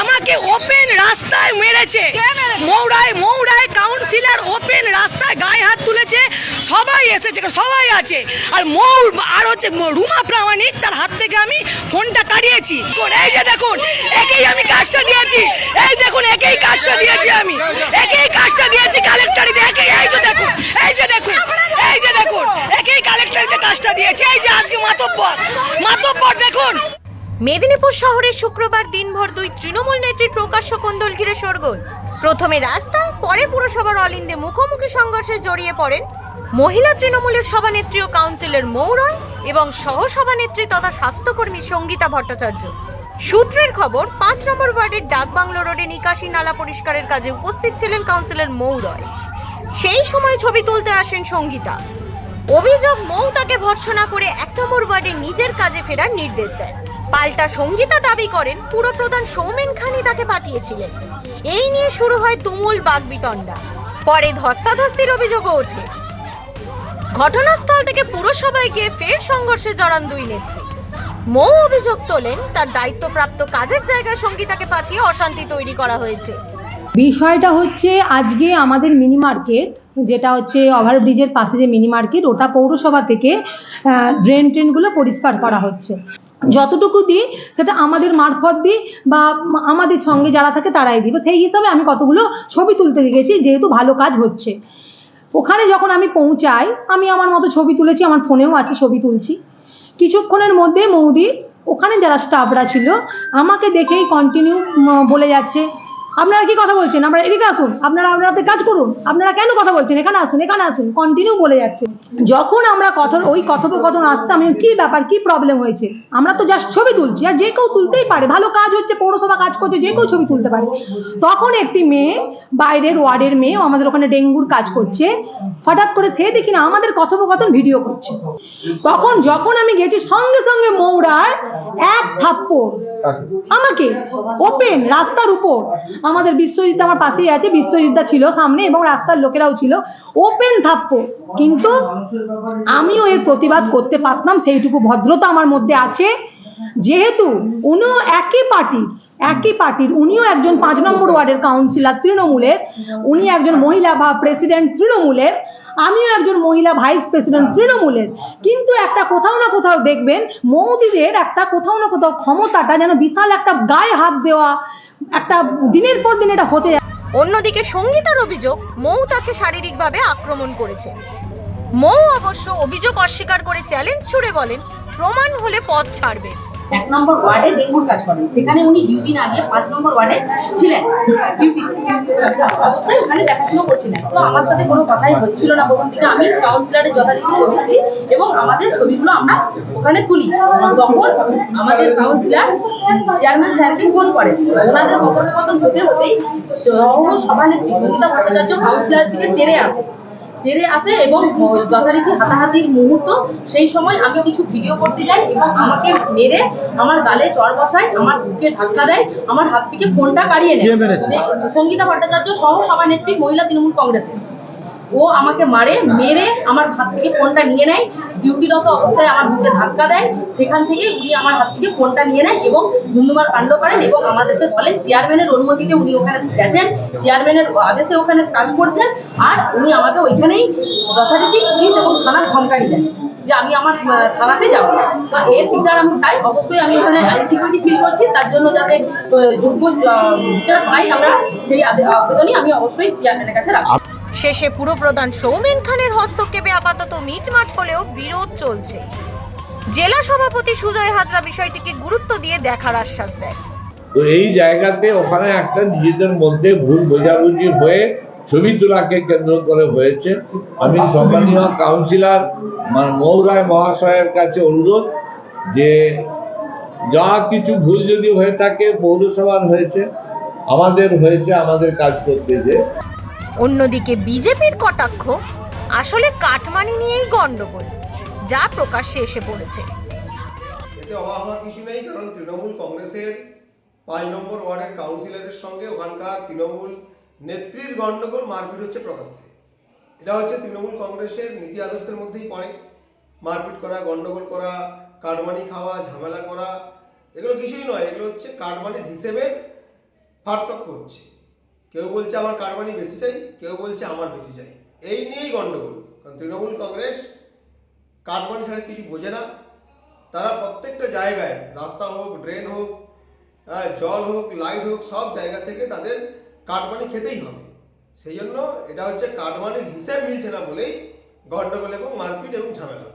আমাকে ওপেন রাস্তায় মেরেছে। মৌড়ায় মৌড়ায় কাউন্সিলর ওপেন রাস্তায় গায়ে হাত তুলেছে। সবাই এসেছে সবাই আছে। আর মৌ আর হচ্ছে রুমা প্রামাণিক তার হাত থেকে আমি ফোনটা কাটিয়েছি এই যে দেখুন একেই আমি কাজটা দিয়েছি। এই দেখুন একেই কাজটা দিয়েছি আমি। একেই কাজটা দিয়েছি কালেক্টরিতে একেই এই যে দেখুন এই যে দেখুন এই যে দেখুন একেই কালেক্টরিতে কাজটা দিয়েছি। এই যে আজকে মাতব্বর। মাতব্বর দেখুন। মেদিনীপুর শহরে শুক্রবার দিনভর দুই তৃণমূল নেত্রীর প্রকাশ্য কোন্দল ঘিরে সরগোল প্রথমে রাস্তায় পরে পুরসভার অলিন্দে মুখোমুখি সংঘর্ষে জড়িয়ে পড়েন মহিলা তৃণমূলের সভানেত্রী ও কাউন্সিলর মৌরয় এবং সহসভানেত্রী তথা স্বাস্থ্যকর্মী সঙ্গীতা ভট্টাচার্য। সূত্রের খবর, পাঁচ নম্বর ওয়ার্ডের ডাকবাংলো রোডে নিকাশি নালা পরিষ্কারের কাজে উপস্থিত ছিলেন কাউন্সিলর মৌরয় সেই সময় ছবি তুলতে আসেন সঙ্গীতা। অভিযোগ, মৌ তাকে ভর্ৎসনা করে এক নম্বর ওয়ার্ডে নিজের কাজে ফেরার নির্দেশ দেন। পাল্টা সঙ্গীতা দাবি করেন পুরপ্রধান সৌমেন খানি তাকে পাঠিয়েছিলেন। এই নিয়ে শুরু হয় তুমুল বাগবিতণ্ডা। পরে ধস্তাধস্তির অভিযোগও ওঠে। ঘটনাস্থল থেকে পুরসভায় গিয়ে ফের সংঘর্ষে জড়ান দুই নেত্রী। মৌ অভিযোগ তোলেন, তার দায়িত্বপ্রাপ্ত কাজের জায়গায় সঙ্গীতাকে পাঠিয়ে অশান্তি তৈরি করা হয়েছে। বিষয়টা হচ্ছে আজকে আমাদের মিনি মার্কেট, যেটা হচ্ছে ওভারব্রিজের পাশে যে মিনি মার্কেট, ওটা পৌরসভা থেকে ড্রেন ট্রেনগুলো পরিষ্কার করা হচ্ছে। যতটুকু দিই, সেটা আমাদের মারফত দিই বা আমাদের সঙ্গে যারা থাকে তারাই দিই সেই হিসাবে আমি কতগুলো ছবি তুলতে গেছি যেহেতু ভালো কাজ হচ্ছে। ওখানে যখন আমি পৌঁছাই, আমি আমার মতো ছবি তুলেছি, আমার ফোনেও আছে ছবি তুলছি। কিছুক্ষণের মধ্যে মৌদি, ওখানে যারা স্টাফরা ছিল, আমাকে দেখেই কন্টিনিউ বলে যাচ্ছে আপনারা কি কথা বলছেন? আমরা এদিকে আসুন। আপনারা আপনাদের কাজ করুন। আপনারা কেন কথা বলছেন? এখানে আসুন এখানে আসুন। কন্টিনিউ বলে যাচ্ছে। যখন আমরা কথা ওই কথোপকথন আসছে, আমি কি ব্যাপার, কি প্রবলেম হয়েছে? আমরা তো জাস্ট ছবি তুলছি। আর যে কেউ তুলতেই পারে। ভালো কাজ হচ্ছে, পৌরসভা কাজ করছে, যে কেউ ছবি তুলতে পারে। তখন একটি মেয়ে, বাইরের ওয়ার্ডের মেয়ে আমাদের ওখানে ডেঙ্গুর কাজ করছে। হঠাৎ করে সে দেখি না, আমাদের কথোপকথন ভিডিও করছে। তখন যখন আমি গেছি, সঙ্গে সঙ্গে মৌরায় এক থাপ্পড়। আমাকে ওপেন রাস্তার উপর। আমাদের বিশ্বজিৎ আমার পাশেই আছে বিশ্বজিৎদা ছিল সামনে এবং রাস্তার লোকেরাও ছিল। ওপেন থাপ্পড় কিন্তু আমিও এর প্রতিবাদ করতে পারতাম, সেইটুকু ভদ্রতা আমার মধ্যে আছে। যেহেতু উনিও একই পার্টির একই পার্টির, উনিও একজন পাঁচ নম্বর ওয়ার্ডের কাউন্সিলর তৃণমূলের, উনি একজন মহিলা বা প্রেসিডেন্ট তৃণমূলের আমিও একজন মহিলা ভাইস প্রেসিডেন্ট তৃণমূলের। কিন্তু একটা কোথাও না কোথাও দেখবেন মৌদিদের একটা কোথাও না কোথাও ক্ষমতাটা যেন বিশাল একটা গায়ে হাত দেওয়া একটা দিনের পর দিন এটা হতে অন্যদিকে সঙ্গীতার অভিযোগ মৌ তাকে শারীরিকভাবে আক্রমণ করেছে। মৌ অবশ্য অভিযোগ অস্বীকার করে চ্যালেঞ্জ ছুড়ে বলেন প্রমাণ হলে পথ ছাড়বে। এক নম্বর ওয়ার্ডে ডেঙ্গুর কাজ করেন। সেখানে উনি ডিউটি না গিয়ে পাঁচ নম্বর ওয়ার্ডে ছিলেন। ডিউটি ওখানে দেখাশোনা করছিলেন। তো আমার সাথে কোনো কথাই হচ্ছিল না। প্রথম থেকে আমি কাউন্সিলরের যথারীতি ছবি তুলি এবং আমাদের ছবিগুলো আমরা ওখানে তুলি। তখন আমাদের কাউন্সিলর চেয়ারম্যান স্যারকে ফোন করে, ওনাদের কথোপকথন হতে হতেই সভানেত্রী সঙ্গীতা ভট্টাচার্য কাউন্সিলর থেকে তেড়ে আসে। তেড়ে আসে এবং যথারীতি হাতাহাতির মুহূর্ত সেই সময় আমি কিছু ভিডিও করতে যাই এবং আমাকে মেরে আমার গালে চর বসায় আমার বুকে ধাক্কা দেয় আমার হাত থেকে ফোনটা কাড়িয়ে নেয়। সঙ্গীতা ভট্টাচার্য সহ সভানেত্রী মহিলা তৃণমূল কংগ্রেসের। ও আমাকে মারে, মেরে আমার হাত থেকে ফোনটা নিয়ে নেয়। ডিউটিরত অবস্থায় আমার বুকে ধাক্কা দেয়। সেখান থেকে উনি আমার হাত থেকে ফোনটা নিয়ে নেয় এবং ধুন্ধুমার কাণ্ড করেন এবং আমাদেরকে বলেন, চেয়ারম্যানের অনুমতিতে উনি ওখানে গেছেন। চেয়ারম্যানের আদেশে ওখানে কাজ করছেন। আর উনি আমাকে ওইখানেই যথারীতি পুলিশ এবং থানার ধমকানি দেন যে আমি আমার থানাতে যাব। তো এর বিচার আমি চাই। অবশ্যই আমি আইন সিকিউরিটি ফিল করছি। তার জন্য যাতে যোগ্য বিচার পাই আমরা সেই আবেদনই আমি অবশ্যই চেয়ারম্যানের কাছে রাখব। শেষে পুরপ্রধান সৌমেন খানের হস্তক্ষেপে আপাতত মিটমাট হলেও বিরোধ চলছে। জেলা সভাপতি সুজয় হাজরা বিষয়টিকে গুরুত্ব দিয়ে দেখার আশ্বাস দেয়। তো এই জায়গাতে ওখানে একটা নিজেদের মধ্যে ভুল বোঝাবুঝি হয়ে ছবি তোলাকে কেন্দ্র করে হয়েছে। আমি সম্মানীয় কাউন্সিলর মৌরায় মহাশয়ের কাছে অনুরোধ যে যা কিছু ভুল যদি হয়ে থাকে, পৌরসভার হয়েছে, আমাদের হয়েছে, আমাদের কাজ করতে যে। অন্যদিকে বিজেপির কটাক্ষ আসলে কাটমানি নিয়েই গন্ডগোল যা প্রকাশ্যে এসে পড়েছে। এতে অবাক হওয়ার কিছু নেই, কারণ তৃণমূল কংগ্রেসের পাঁচ নম্বর ওয়ার্ডের কাউন্সিলরের সঙ্গে ওখানকার তৃণমূল নেত্রীর গণ্ডগোল মারপিট হচ্ছে প্রকাশ্যে। এটা হচ্ছে তৃণমূল কংগ্রেসের নীতি আদর্শের মধ্যেই পড়ে। মারপিট করা, গণ্ডগোল করা, কাটমানি খাওয়া, ঝামেলা করা, এগুলো কিছুই নয়, এগুলো হচ্ছে কাটমানির হিসেবে পার্থক্য হচ্ছে। কেউ বলছে আমার কাটমানি বেশি চাই, কেউ বলছে আমার বেশি চাই। এই নিয়েই গণ্ডগোল কারণ তৃণমূল কংগ্রেস কাটমানি ছাড়া কিছু বোঝে না। তারা প্রত্যেকটা জায়গায়, রাস্তা হোক, ড্রেন হোক জল হোক, লাইট হোক, সব জায়গা থেকে তাদের কাটমানি খেতেই হবে। সেই জন্য এটা হচ্ছে কাটমানির হিসেব মিলছে না বলেই গণ্ডগোল এবং মারপিট এবং ঝামেলা।